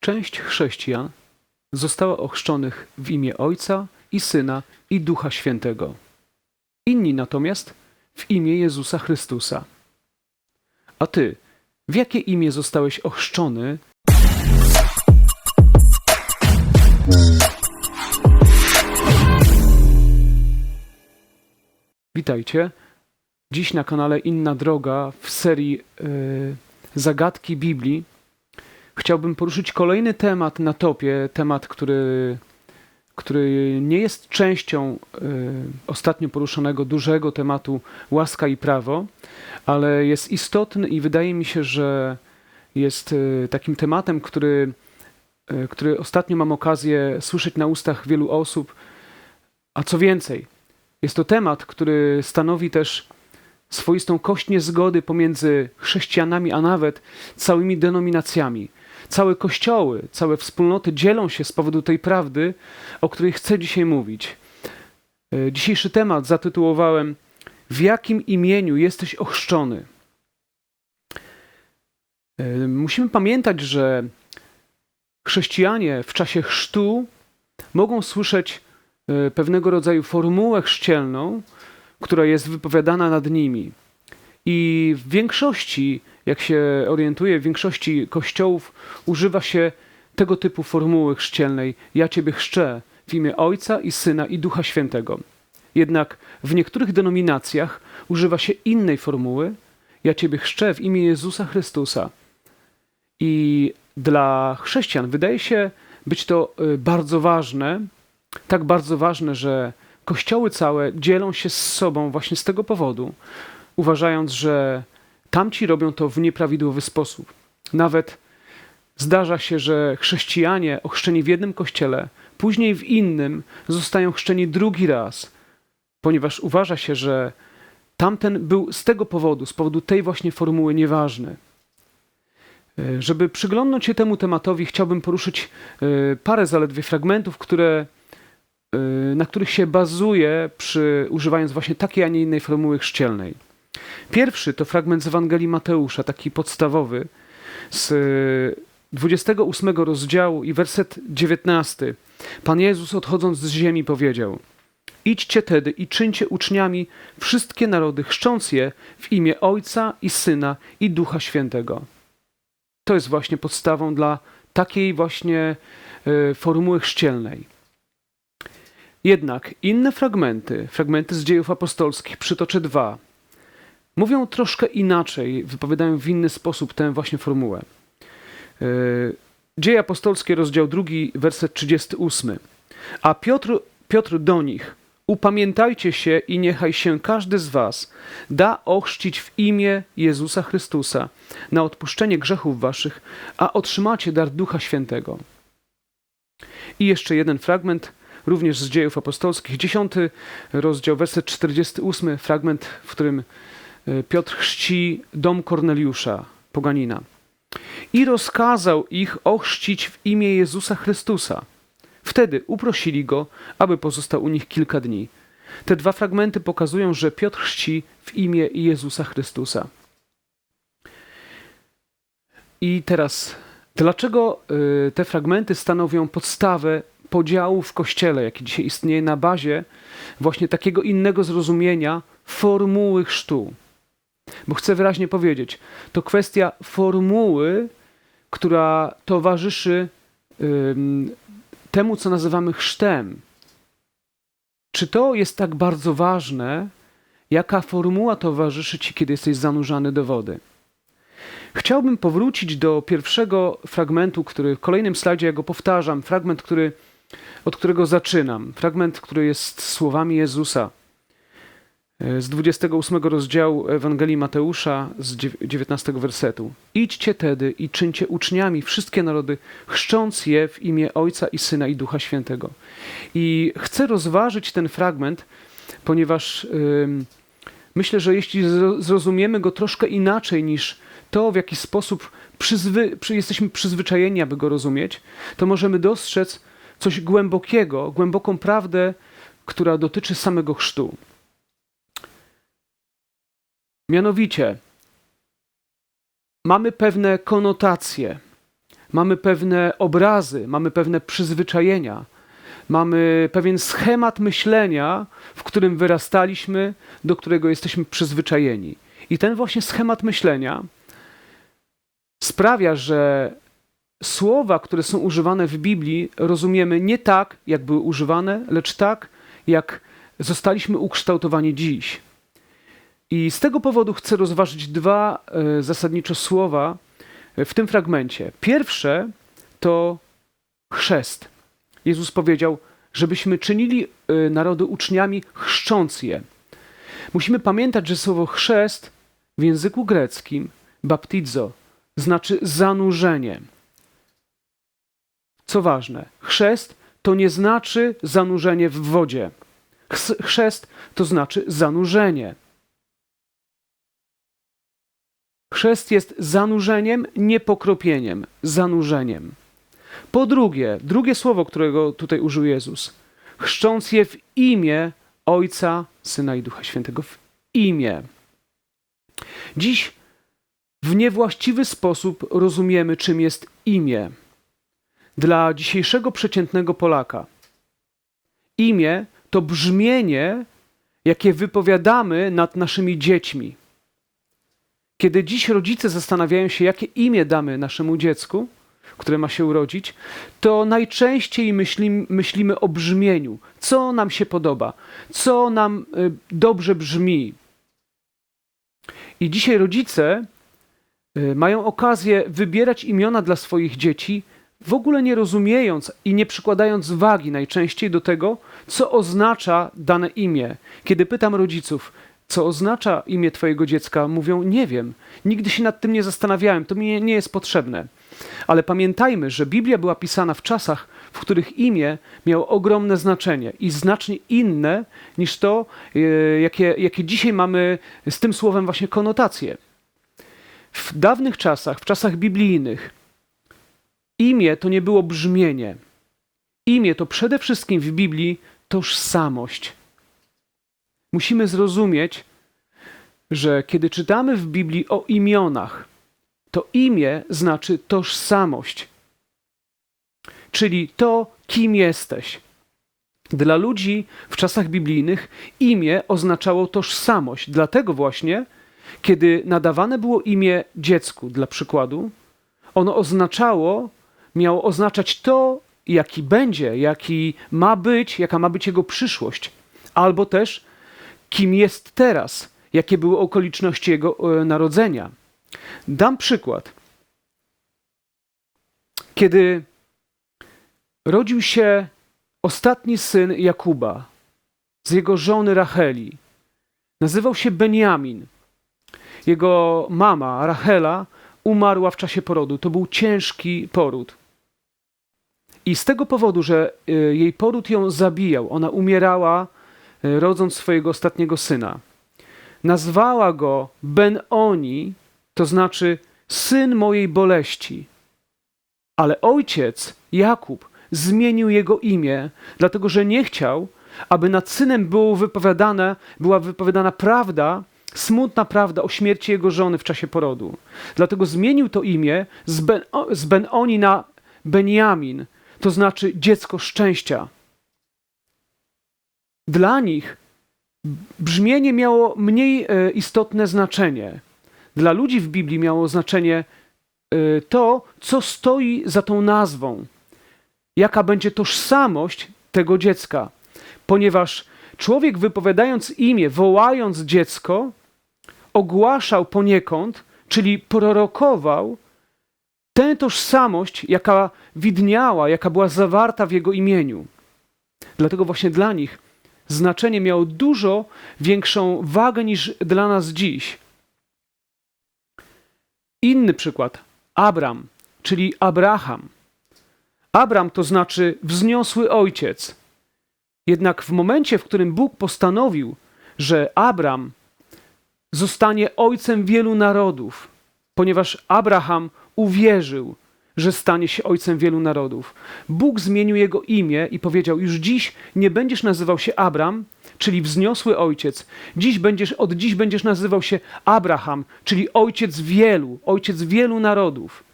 Część chrześcijan została ochrzczonych w imię Ojca i Syna i Ducha Świętego. Inni natomiast w imię Jezusa Chrystusa. A ty, w jakie imię zostałeś ochrzczony? Witajcie. Dziś na kanale Inna Droga w serii y, Zagadki Biblii chciałbym poruszyć kolejny temat na topie, temat, który, który nie jest częścią y, ostatnio poruszonego dużego tematu łaska i prawo, ale jest istotny i wydaje mi się, że jest y, takim tematem, który, y, który ostatnio mam okazję słyszeć na ustach wielu osób, a co więcej, jest to temat, który stanowi też swoistą kość niezgody pomiędzy chrześcijanami, a nawet całymi denominacjami. Całe kościoły, całe wspólnoty dzielą się z powodu tej prawdy, o której chcę dzisiaj mówić. E, dzisiejszy temat zatytułowałem W jakim imieniu jesteś ochrzczony? E, musimy pamiętać, że chrześcijanie w czasie chrztu mogą słyszeć e, pewnego rodzaju formułę chrzcielną, która jest wypowiadana nad nimi. I w większości, jak się orientuję, w większości kościołów używa się tego typu formuły chrzcielnej: Ja Ciebie chrzczę w imię Ojca i Syna i Ducha Świętego. Jednak w niektórych denominacjach używa się innej formuły: Ja Ciebie chrzczę w imię Jezusa Chrystusa. I dla chrześcijan wydaje się być to y, bardzo ważne, tak bardzo ważne, że kościoły całe dzielą się z sobą właśnie z tego powodu, uważając, że tamci robią to w nieprawidłowy sposób. Nawet zdarza się, że chrześcijanie ochrzczeni w jednym kościele, później w innym zostają chrzczeni drugi raz, ponieważ uważa się, że tamten był z tego powodu, z powodu tej właśnie formuły nieważny. E, żeby przyglądnąć się temu tematowi, chciałbym poruszyć e, parę zaledwie fragmentów, które Y, na których się bazuje przy używając właśnie takiej, a nie innej formuły chrzcielnej. Pierwszy to fragment z Ewangelii Mateusza, taki podstawowy, z 28 rozdziału i werset 19. Pan Jezus odchodząc z ziemi powiedział: Idźcie tedy i czyńcie uczniami wszystkie narody, chrzcząc je w imię Ojca i Syna i Ducha Świętego. To jest właśnie podstawą dla takiej właśnie y, formuły chrzcielnej. Jednak inne fragmenty, fragmenty z dziejów apostolskich, przytoczę dwa, mówią troszkę inaczej, wypowiadają w inny sposób tę właśnie formułę. E, Dzieje apostolskie, rozdział drugi, werset 38. A Piotr, Piotr do nich, upamiętajcie się i niechaj się każdy z was da ochrzcić w imię Jezusa Chrystusa na odpuszczenie grzechów waszych, a otrzymacie dar Ducha Świętego. I jeszcze jeden fragment, również z dziejów apostolskich, dziesiąty rozdział, werset 48, fragment, w którym Piotr chrzci dom Korneliusza, poganina. I rozkazał ich ochrzcić w imię Jezusa Chrystusa. Wtedy uprosili go, aby pozostał u nich kilka dni. Te dwa fragmenty pokazują, że Piotr chrzci w imię Jezusa Chrystusa. I teraz, dlaczego e, te fragmenty stanowią podstawę podziału w kościele, jaki dzisiaj istnieje na bazie właśnie takiego innego zrozumienia formuły chrztu. Bo chcę wyraźnie powiedzieć, to kwestia formuły, która towarzyszy ym, temu, co nazywamy chrztem. Czy to jest tak bardzo ważne, jaka formuła towarzyszy ci, kiedy jesteś zanurzany do wody? Chciałbym powrócić do pierwszego fragmentu, który w kolejnym slajdzie ja go powtarzam, fragment, który od którego zaczynam. Fragment, który jest słowami Jezusa z 28 rozdziału Ewangelii Mateusza z 19 wersetu. Idźcie tedy i czyńcie uczniami wszystkie narody, chrzcząc je w imię Ojca i Syna i Ducha Świętego. I chcę rozważyć ten fragment, ponieważ yy, myślę, że jeśli zrozumiemy go troszkę inaczej niż to, w jaki sposób przyzwy, przy, jesteśmy przyzwyczajeni, aby go rozumieć, to możemy dostrzec, coś głębokiego, głęboką prawdę, która dotyczy samego chrztu. Mianowicie, mamy pewne konotacje, mamy pewne obrazy, mamy pewne przyzwyczajenia, mamy pewien schemat myślenia, w którym wyrastaliśmy, do którego jesteśmy przyzwyczajeni. I ten właśnie schemat myślenia sprawia, że słowa, które są używane w Biblii, rozumiemy nie tak, jak były używane, lecz tak, jak zostaliśmy ukształtowani dziś. I z tego powodu chcę rozważyć dwa e, zasadniczo słowa w tym fragmencie. Pierwsze to chrzest. Jezus powiedział, żebyśmy czynili e, narody uczniami, chrzcząc je. Musimy pamiętać, że słowo chrzest w języku greckim, baptizo, znaczy zanurzenie. Co ważne, chrzest to nie znaczy zanurzenie w wodzie. Chrzest to znaczy zanurzenie. Chrzest jest zanurzeniem, nie pokropieniem, zanurzeniem. Po drugie, drugie słowo, którego tutaj użył Jezus, chrzcząc je w imię Ojca, Syna i Ducha Świętego, w imię. Dziś w niewłaściwy sposób rozumiemy, czym jest imię. Dla dzisiejszego przeciętnego Polaka imię to brzmienie, jakie wypowiadamy nad naszymi dziećmi. Kiedy dziś rodzice zastanawiają się, jakie imię damy naszemu dziecku, które ma się urodzić, to najczęściej myślimy, o brzmieniu, co nam się podoba, co nam y, dobrze brzmi. I dzisiaj rodzice y, mają okazję wybierać imiona dla swoich dzieci, w ogóle nie rozumiejąc i nie przykładając wagi najczęściej do tego, co oznacza dane imię. Kiedy pytam rodziców, co oznacza imię Twojego dziecka, mówią: Nie wiem, nigdy się nad tym nie zastanawiałem, to mi nie jest potrzebne. Ale pamiętajmy, że Biblia była pisana w czasach, w których imię miało ogromne znaczenie i znacznie inne niż to, e, jakie, jakie dzisiaj mamy z tym słowem właśnie konotacje. W dawnych czasach, w czasach biblijnych, imię to nie było brzmienie. Imię to przede wszystkim w Biblii tożsamość. Musimy zrozumieć, że kiedy czytamy w Biblii o imionach, to imię znaczy tożsamość, czyli to, kim jesteś. Dla ludzi w czasach biblijnych imię oznaczało tożsamość. Dlatego właśnie, kiedy nadawane było imię dziecku, dla przykładu, ono oznaczało, miało oznaczać to, jaki będzie, jaki ma być, jaka ma być jego przyszłość, albo też kim jest teraz, jakie były okoliczności jego e, narodzenia. Dam przykład. Kiedy rodził się ostatni syn Jakuba z jego żony Racheli, nazywał się Benjamin. Jego mama, Rachela, umarła w czasie porodu. To był ciężki poród. I z tego powodu, że e, jej poród ją zabijał, ona umierała rodząc swojego ostatniego syna. Nazwała go Ben-Oni, to znaczy syn mojej boleści. Ale ojciec, Jakub, zmienił jego imię, dlatego że nie chciał, aby nad synem było wypowiadane, była wypowiadana prawda, smutna prawda o śmierci jego żony w czasie porodu. Dlatego zmienił to imię z, ben, z Ben-Oni na Benjamin, to znaczy dziecko szczęścia. Dla nich brzmienie miało mniej e, istotne znaczenie. Dla ludzi w Biblii miało znaczenie e, to, co stoi za tą nazwą, jaka będzie tożsamość tego dziecka, ponieważ człowiek wypowiadając imię, wołając dziecko, ogłaszał poniekąd, czyli prorokował tę tożsamość, jaka widniała, jaka była zawarta w jego imieniu. Dlatego właśnie dla nich znaczenie miało dużo większą wagę niż dla nas dziś. Inny przykład. Abram, czyli Abraham. Abram to znaczy wzniosły ojciec. Jednak w momencie, w którym Bóg postanowił, że Abram zostanie ojcem wielu narodów, ponieważ Abraham uwierzył, że stanie się ojcem wielu narodów. Bóg zmienił jego imię i powiedział: Już dziś nie będziesz nazywał się Abram, czyli wzniosły ojciec. Dziś będziesz, od dziś będziesz nazywał się Abraham, czyli ojciec wielu, ojciec wielu narodów.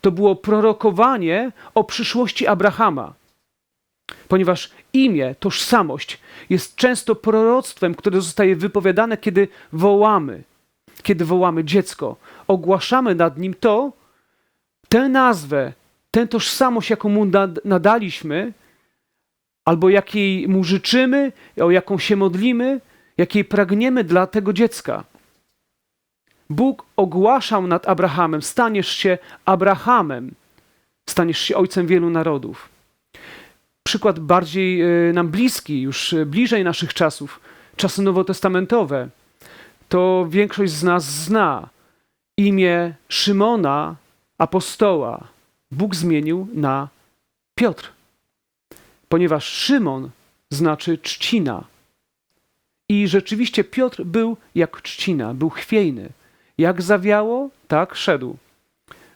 to było prorokowanie o przyszłości Abrahama. Ponieważ imię, tożsamość jest często proroctwem, które zostaje wypowiadane, kiedy wołamy, kiedy wołamy dziecko. Ogłaszamy nad nim to, tę nazwę, tę tożsamość, jaką mu nadaliśmy, albo jakiej mu życzymy, o jaką się modlimy, jakiej pragniemy dla tego dziecka. Bóg ogłaszał nad Abrahamem: staniesz się Abrahamem, staniesz się ojcem wielu narodów. Przykład bardziej e, nam bliski, już e, bliżej naszych czasów, czasy nowotestamentowe, to większość z nas zna imię Szymona, apostoła. Bóg zmienił na Piotr, ponieważ Szymon znaczy trzcina. I rzeczywiście Piotr był jak trzcina, był chwiejny. Jak zawiało, tak szedł.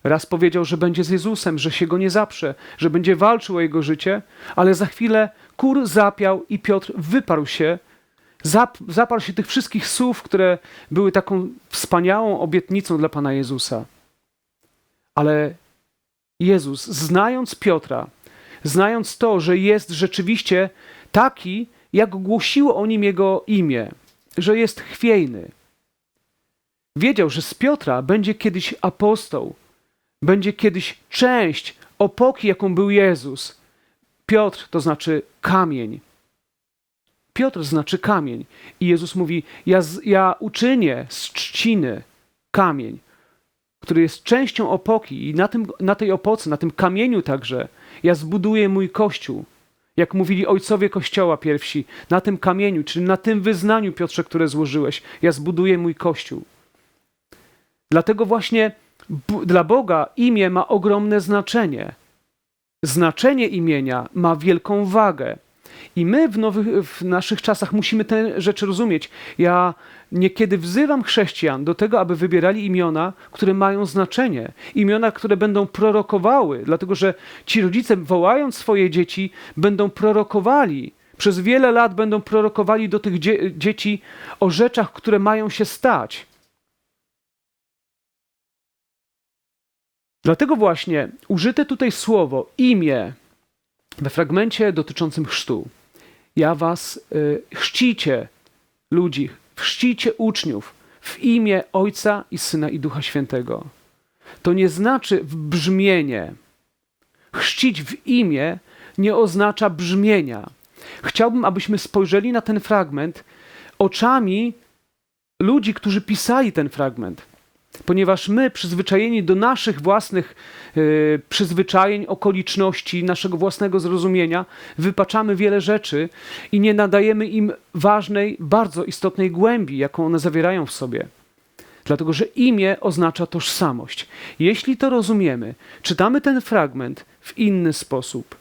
Raz powiedział, że będzie z Jezusem, że się go nie zaprze, że będzie walczył o jego życie, ale za chwilę kur zapiał i Piotr wyparł się, zap, zaparł się tych wszystkich słów, które były taką wspaniałą obietnicą dla Pana Jezusa. Ale Jezus, znając Piotra, znając to, że jest rzeczywiście taki, jak głosiło o nim jego imię, że jest chwiejny, Wiedział, że z Piotra będzie kiedyś apostoł, będzie kiedyś część opoki, jaką był Jezus. Piotr to znaczy kamień. Piotr znaczy kamień. I Jezus mówi: Ja, ja uczynię z trzciny kamień, który jest częścią opoki, i na, tym, na tej opoce, na tym kamieniu także, ja zbuduję mój kościół. Jak mówili ojcowie kościoła pierwsi, na tym kamieniu, czyli na tym wyznaniu, Piotrze, które złożyłeś, ja zbuduję mój kościół. Dlatego właśnie dla Boga imię ma ogromne znaczenie. Znaczenie imienia ma wielką wagę. I my w, nowych, w naszych czasach musimy te rzeczy rozumieć. Ja niekiedy wzywam chrześcijan do tego, aby wybierali imiona, które mają znaczenie. Imiona, które będą prorokowały, dlatego że ci rodzice, wołając swoje dzieci, będą prorokowali. Przez wiele lat będą prorokowali do tych dzie dzieci o rzeczach, które mają się stać. Dlatego właśnie użyte tutaj słowo imię we fragmencie dotyczącym chrztu. Ja was y, chrzcicie ludzi, chrzcicie uczniów w imię Ojca i Syna i Ducha Świętego. To nie znaczy brzmienie. Chrzcić w imię nie oznacza brzmienia. Chciałbym, abyśmy spojrzeli na ten fragment oczami ludzi, którzy pisali ten fragment ponieważ my, przyzwyczajeni do naszych własnych y, przyzwyczajeń, okoliczności, naszego własnego zrozumienia, wypaczamy wiele rzeczy i nie nadajemy im ważnej, bardzo istotnej głębi, jaką one zawierają w sobie. Dlatego, że imię oznacza tożsamość. Jeśli to rozumiemy, czytamy ten fragment w inny sposób.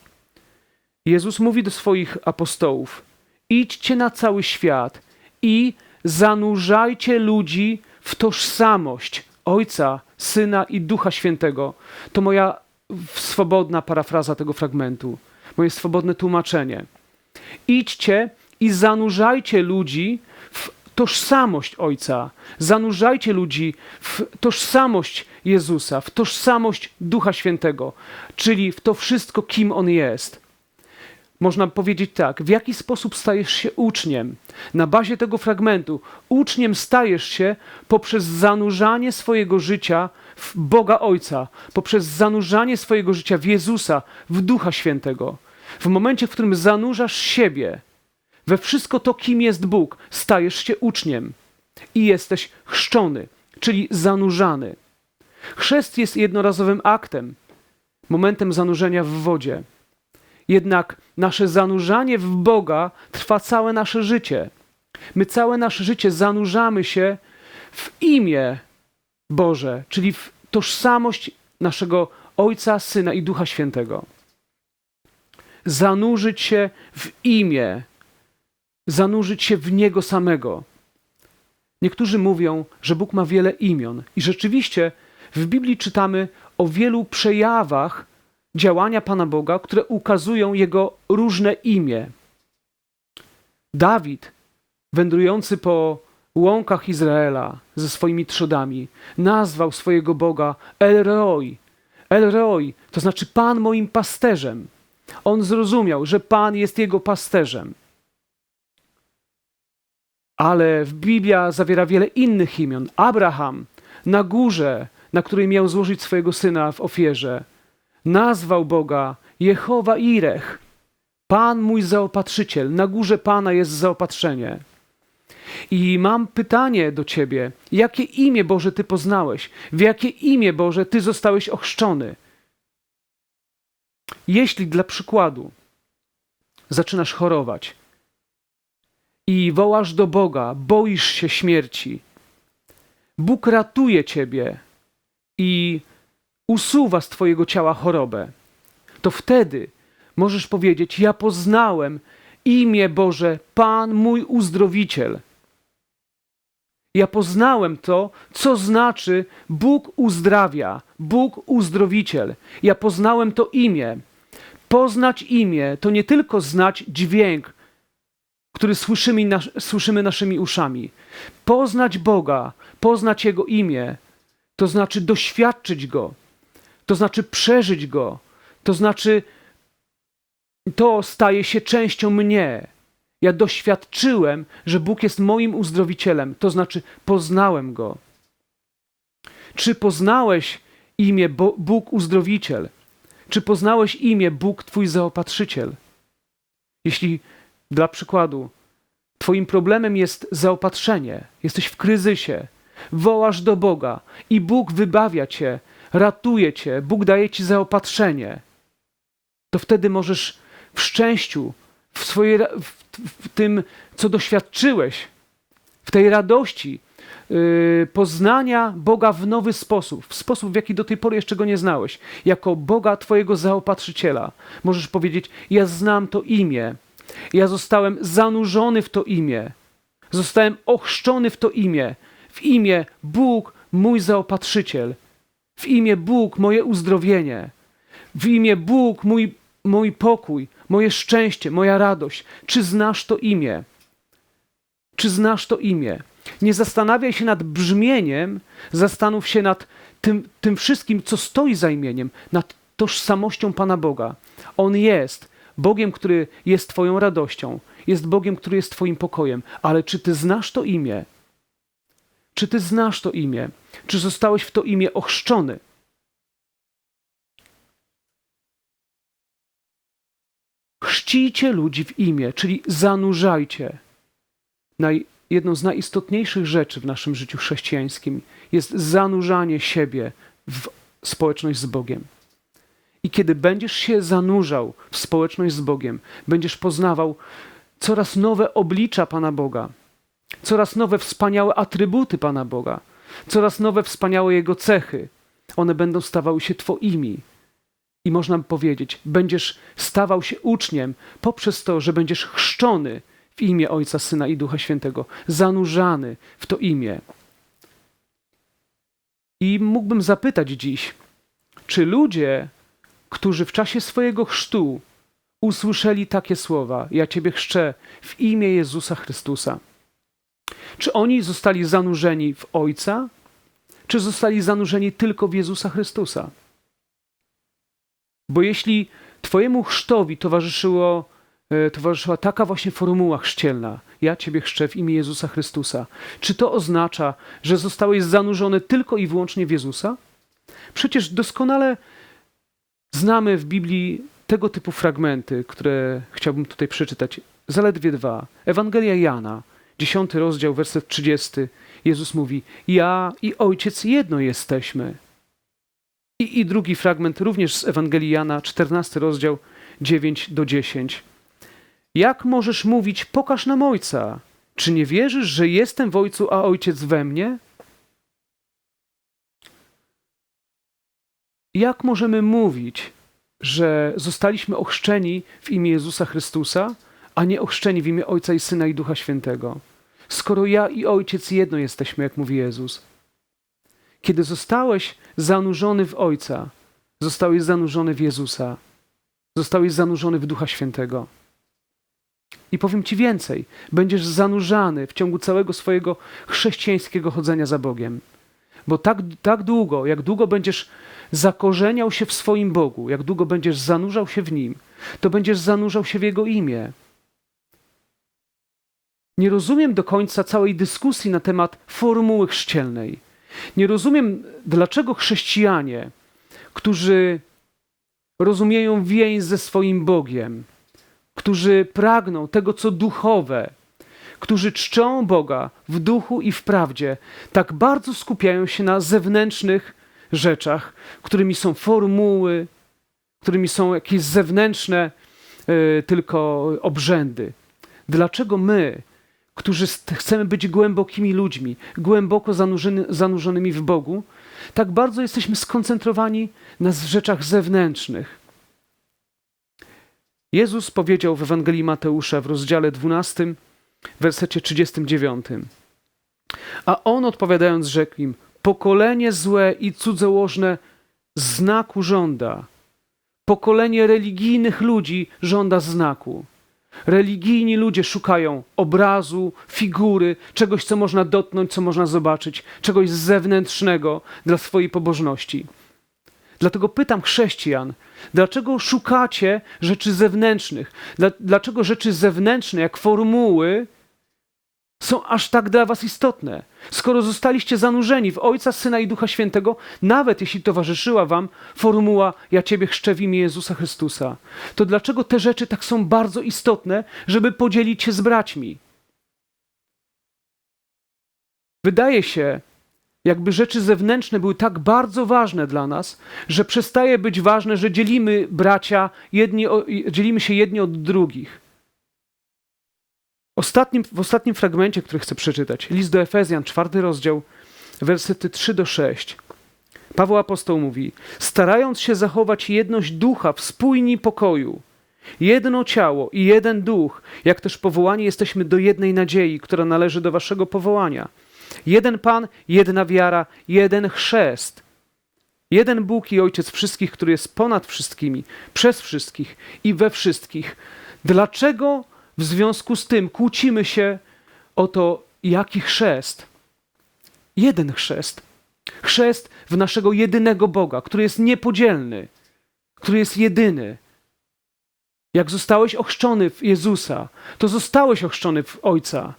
Jezus mówi do swoich apostołów: idźcie na cały świat i zanurzajcie ludzi w tożsamość Ojca, Syna i Ducha Świętego. To moja swobodna parafraza tego fragmentu, moje swobodne tłumaczenie. Idźcie i zanurzajcie ludzi w tożsamość Ojca, zanurzajcie ludzi w tożsamość Jezusa, w tożsamość Ducha Świętego, czyli w to wszystko, kim On jest. Można powiedzieć tak, w jaki sposób stajesz się uczniem? Na bazie tego fragmentu, uczniem stajesz się poprzez zanurzanie swojego życia w Boga Ojca, poprzez zanurzanie swojego życia w Jezusa, w Ducha Świętego. W momencie, w którym zanurzasz siebie we wszystko to, kim jest Bóg, stajesz się uczniem i jesteś chrzczony, czyli zanurzany. Chrzest jest jednorazowym aktem, momentem zanurzenia w wodzie. Jednak nasze zanurzanie w Boga trwa całe nasze życie. My całe nasze życie zanurzamy się w imię Boże, czyli w tożsamość naszego Ojca, Syna i Ducha Świętego. Zanurzyć się w imię, zanurzyć się w Niego samego. Niektórzy mówią, że Bóg ma wiele imion, i rzeczywiście w Biblii czytamy o wielu przejawach działania Pana Boga, które ukazują Jego różne imię. Dawid, wędrujący po łąkach Izraela ze swoimi trzodami, nazwał swojego Boga El Roi, El Roi, to znaczy Pan moim pasterzem. On zrozumiał, że Pan jest jego pasterzem. Ale Biblia zawiera wiele innych imion. Abraham na górze, na której miał złożyć swojego syna w ofierze, nazwał Boga Jehowa Irech. Pan mój zaopatrzyciel. Na górze Pana jest zaopatrzenie. I mam pytanie do Ciebie. Jakie imię Boże Ty poznałeś? W jakie imię Boże Ty zostałeś ochrzczony? Jeśli dla przykładu zaczynasz chorować i wołasz do Boga, boisz się śmierci, Bóg ratuje Ciebie i usuwa z Twojego ciała chorobę, to wtedy możesz powiedzieć: Ja poznałem imię Boże, Pan mój uzdrowiciel. Ja poznałem to, co znaczy Bóg uzdrawia, Bóg uzdrowiciel. Ja poznałem to imię. Poznać imię to nie tylko znać dźwięk, który słyszymy, nas, słyszymy naszymi uszami. Poznać Boga, poznać Jego imię, to znaczy doświadczyć Go, to znaczy przeżyć Go, to znaczy to staje się częścią mnie. Ja doświadczyłem, że Bóg jest moim uzdrowicielem, to znaczy poznałem Go. Czy poznałeś imię Bo Bóg uzdrowiciel? Czy poznałeś imię Bóg Twój zaopatrzyciel? Jeśli dla przykładu Twoim problemem jest zaopatrzenie, jesteś w kryzysie, wołasz do Boga i Bóg wybawia Cię, ratuje Cię, Bóg daje Ci zaopatrzenie, to wtedy możesz w szczęściu, w, swojej, w, w tym, co doświadczyłeś, w tej radości yy, poznania Boga w nowy sposób, w sposób, w jaki do tej pory jeszcze go nie znałeś, jako Boga Twojego zaopatrzyciela. Możesz powiedzieć: Ja znam to imię, ja zostałem zanurzony w to imię, zostałem ochrzczony w to imię, w imię Bóg, mój zaopatrzyciel, w imię Bóg, moje uzdrowienie, w imię Bóg, mój, mój pokój, moje szczęście, moja radość. Czy znasz to imię? Czy znasz to imię? Nie zastanawiaj się nad brzmieniem, zastanów się nad tym, tym wszystkim, co stoi za imieniem, nad tożsamością Pana Boga. On jest Bogiem, który jest Twoją radością, jest Bogiem, który jest Twoim pokojem. Ale czy Ty znasz to imię? Czy Ty znasz to imię? Czy zostałeś w to imię ochrzczony? Chrzcijcie ludzi w imię, czyli zanurzajcie. Jedną z najistotniejszych rzeczy w naszym życiu chrześcijańskim jest zanurzanie siebie w społeczność z Bogiem. I kiedy będziesz się zanurzał w społeczność z Bogiem, będziesz poznawał coraz nowe oblicza Pana Boga, coraz nowe wspaniałe atrybuty Pana Boga, coraz nowe wspaniałe Jego cechy. One będą stawały się Twoimi. I można powiedzieć, będziesz stawał się uczniem poprzez to, że będziesz chrzczony w imię Ojca, Syna i Ducha Świętego, zanurzany w to imię. I mógłbym zapytać dziś, czy ludzie, którzy w czasie swojego chrztu usłyszeli takie słowa: Ja Ciebie chrzczę w imię Jezusa Chrystusa, czy oni zostali zanurzeni w Ojca, czy zostali zanurzeni tylko w Jezusa Chrystusa? Bo jeśli Twojemu chrztowi towarzyszyło, e, towarzyszyła taka właśnie formuła chrzcielna, ja Ciebie chrzczę w imię Jezusa Chrystusa, czy to oznacza, że zostałeś zanurzony tylko i wyłącznie w Jezusa? Przecież doskonale znamy w Biblii tego typu fragmenty, które chciałbym tutaj przeczytać. Zaledwie dwa. Ewangelia Jana, dziesiąty rozdział, werset 30. Jezus mówi: Ja i ojciec jedno jesteśmy. I, I drugi fragment również z Ewangelii Jana, 14 rozdział 9 do 10. Jak możesz mówić, pokaż nam Ojca? Czy nie wierzysz, że jestem w Ojcu, a Ojciec we mnie? Jak możemy mówić, że zostaliśmy ochrzczeni w imię Jezusa Chrystusa, a nie ochrzczeni w imię Ojca i Syna i Ducha Świętego? Skoro ja i Ojciec jedno jesteśmy, jak mówi Jezus. Kiedy zostałeś zanurzony w Ojca, zostałeś zanurzony w Jezusa, zostałeś zanurzony w Ducha Świętego. I powiem Ci więcej, będziesz zanurzany w ciągu całego swojego chrześcijańskiego chodzenia za Bogiem. Bo tak, tak długo, jak długo będziesz zakorzeniał się w swoim Bogu, jak długo będziesz zanurzał się w Nim, to będziesz zanurzał się w Jego imię. Nie rozumiem do końca całej dyskusji na temat formuły chrzcielnej. Nie rozumiem, dlaczego chrześcijanie, którzy rozumieją więź ze swoim Bogiem, którzy pragną tego, co duchowe, którzy czczą Boga w duchu i w prawdzie, tak bardzo skupiają się na zewnętrznych rzeczach, którymi są formuły, którymi są jakieś zewnętrzne y, tylko obrzędy. Dlaczego my, którzy chcemy być głębokimi ludźmi, głęboko zanurzony, zanurzonymi w Bogu, tak bardzo jesteśmy skoncentrowani na rzeczach zewnętrznych? Jezus powiedział w Ewangelii Mateusza w rozdziale 12, w wersecie 39. A on odpowiadając rzekł im, pokolenie złe i cudzołożne znaku żąda. Pokolenie religijnych ludzi żąda znaku. Religijni ludzie szukają obrazu, figury, czegoś, co można dotknąć, co można zobaczyć, czegoś zewnętrznego dla swojej pobożności. Dlatego pytam chrześcijan, dlaczego szukacie rzeczy zewnętrznych? Dlaczego rzeczy zewnętrzne, jak formuły, są aż tak dla was istotne? Skoro zostaliście zanurzeni w Ojca, Syna i Ducha Świętego, nawet jeśli towarzyszyła wam formuła Ja Ciebie chrzczę w imię Jezusa Chrystusa, to dlaczego te rzeczy tak są bardzo istotne, żeby podzielić się z braćmi? Wydaje się, jakby rzeczy zewnętrzne były tak bardzo ważne dla nas, że przestaje być ważne, że dzielimy bracia, jedni, dzielimy się jedni od drugich. Ostatnim, w ostatnim fragmencie, który chcę przeczytać, list do Efezjan, czwarty rozdział, wersety 3 do 6. Paweł apostoł mówi: Starając się zachować jedność ducha w spójni pokoju, jedno ciało i jeden duch, jak też powołani jesteśmy do jednej nadziei, która należy do waszego powołania. Jeden Pan, jedna wiara, jeden chrzest. Jeden Bóg i Ojciec wszystkich, który jest ponad wszystkimi, przez wszystkich i we wszystkich. Dlaczego w związku z tym kłócimy się o to, jaki chrzest? Jeden chrzest. Chrzest w naszego jedynego Boga, który jest niepodzielny, który jest jedyny. Jak zostałeś ochrzczony w Jezusa, to zostałeś ochrzczony w Ojca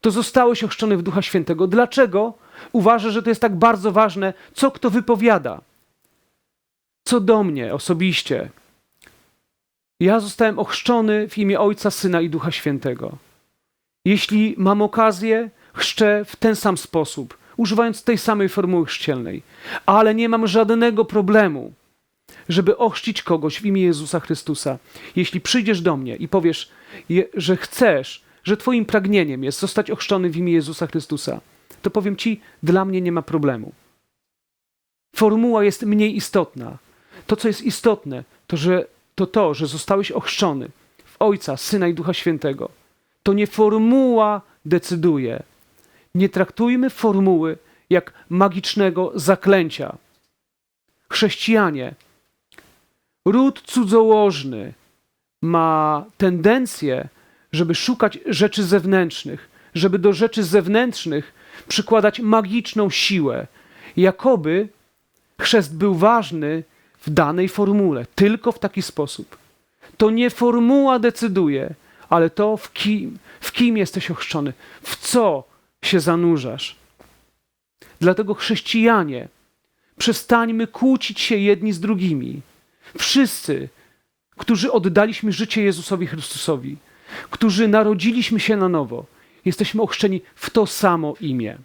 to zostałeś ochrzczony w Ducha Świętego. Dlaczego uważasz, że to jest tak bardzo ważne, co kto wypowiada? Co do mnie osobiście? Ja zostałem ochrzczony w imię Ojca, Syna i Ducha Świętego. Jeśli mam okazję, chrzczę w ten sam sposób, używając tej samej formuły chrzcielnej, ale nie mam żadnego problemu, żeby ochrzcić kogoś w imię Jezusa Chrystusa. Jeśli przyjdziesz do mnie i powiesz, że chcesz, że Twoim pragnieniem jest zostać ochrzczony w imię Jezusa Chrystusa, to powiem Ci, dla mnie nie ma problemu. Formuła jest mniej istotna. To, co jest istotne, to, że, to to, że zostałeś ochrzczony w Ojca, Syna i Ducha Świętego. To nie formuła decyduje. Nie traktujmy formuły jak magicznego zaklęcia. Chrześcijanie, ród cudzołożny ma tendencję żeby szukać rzeczy zewnętrznych, żeby do rzeczy zewnętrznych przykładać magiczną siłę. Jakoby chrzest był ważny w danej formule, tylko w taki sposób. To nie formuła decyduje, ale to, w kim, w kim jesteś ochrzczony, w co się zanurzasz. Dlatego chrześcijanie, przestańmy kłócić się jedni z drugimi. Wszyscy, którzy oddaliśmy życie Jezusowi Chrystusowi, którzy narodziliśmy się na nowo, jesteśmy ochrzczeni w to samo imię.